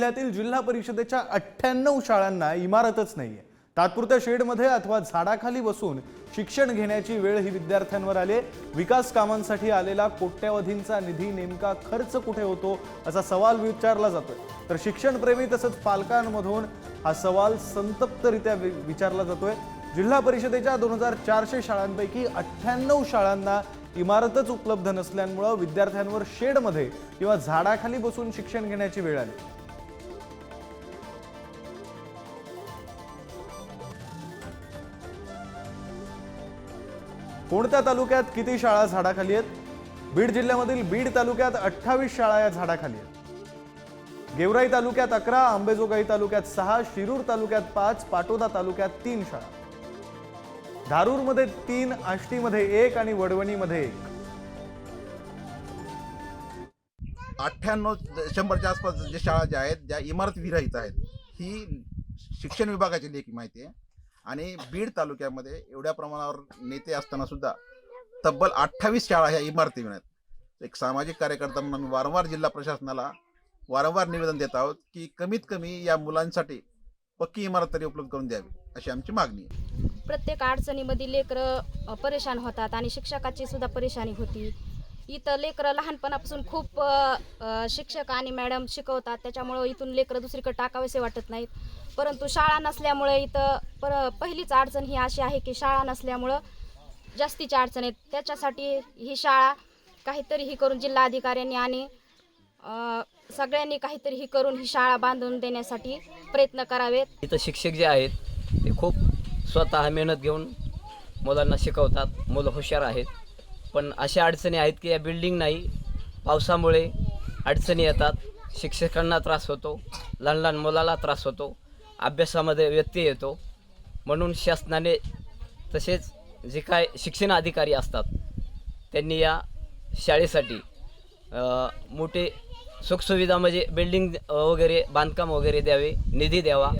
जिल्ह्यातील जिल्हा परिषदेच्या अठ्ठ्याण्णव शाळांना इमारतच नाहीये. तात्पुरत्या शेडमध्ये अथवा झाडाखाली बसून शिक्षण घेण्याची वेळ ही विद्यार्थ्यांवर आले विकास कामांसाठी आलेला कोट्यावधींचा निधी नेमका खर्च कुठे होतो असा सवाल विचारला जातोय. तर शिक्षणप्रेमी तसंच पालकांमधून हा सवाल संतप्तरित्या विचारला जातोय. जिल्हा परिषदेच्या दोन हजार चारशे शाळांपैकी अठ्ठ्याण्णव शाळांना इमारतच उपलब्ध नसल्यामुळं विद्यार्थ्यांवर शेडमध्ये किंवा झाडाखाली बसून शिक्षण घेण्याची वेळ आली. कोणत्या तालुक्यात किती शाळा झाडाखाली आहेत? बीड जिल्ह्यामधील बीड तालुक्यात अठ्ठावीस शाळा या झाडाखाली आहेत. गेवराई तालुक्यात अकरा आंबेजोगाई तालुक्यात सहा शिरूर तालुक्यात पाच पाटोदा तालुक्यात तीन शाळा. धारूरमध्ये तीन आष्टीमध्ये एक आणि वडवणीमध्ये एक. अठ्ठ्याण्णव शंभरच्या आसपास जे शाळा ज्या आहेत ज्या इमारत विरहित आहेत ही शिक्षण विभागाची लेखी माहिती आहे. आणि बीड तालुक्यामध्ये एवढ्या प्रमाणावर नेते असताना सुद्धा तब्बल अठ्ठावीस शाळा ह्या इमारती मिळत. एक सामाजिक कार्यकर्ता म्हणून आम्ही वारंवार जिल्हा प्रशासनाला वारंवार निवेदन देत आहोत की कमीत कमी या मुलांसाठी पक्की इमारत तरी उपलब्ध करून द्यावी अशी आमची मागणी आहे. प्रत्येक अडचणीमध्ये लेकरं परेशान होतात आणि शिक्षकाची सुद्धा परेशानी होती. इथं लेकरं लहानपणापासून खूप शिक्षक आणि मॅडम शिकवतात. त्याच्यामुळं इथून लेकरं दुसरीकडे टाकावेसे वाटत नाहीत. परंतु शाळा नसल्यामुळे इथं पर पहिलीच अडचण ही अशी आहे की शाळा नसल्यामुळं जास्तीच्या अडचण आहेत. त्याच्यासाठी ही शाळा काहीतरी ही करून जिल्हाधिकाऱ्यांनी आणि सगळ्यांनी काहीतरी ही करून ही शाळा बांधून देण्यासाठी प्रयत्न करावेत. इथं शिक्षक जे आहेत ते खूप स्वतः मेहनत घेऊन मुलांना शिकवतात. मुलं हुशार आहेत. पण अशा अडचणी आहेत की या बिल्डिंग नाही. पावसामुळे अडचणी येतात. शिक्षकांना त्रास होतो. लहान लहान मुलाला त्रास होतो. अभ्यासामध्ये व्यत्यय येतो. म्हणून शासनाने तसेच जे काय शिक्षण अधिकारी असतात त्यांनी या शाळेसाठी मोठे सुखसुविधा म्हणजे बिल्डिंग वगैरे बांधकाम वगैरे द्यावे निधी द्यावा.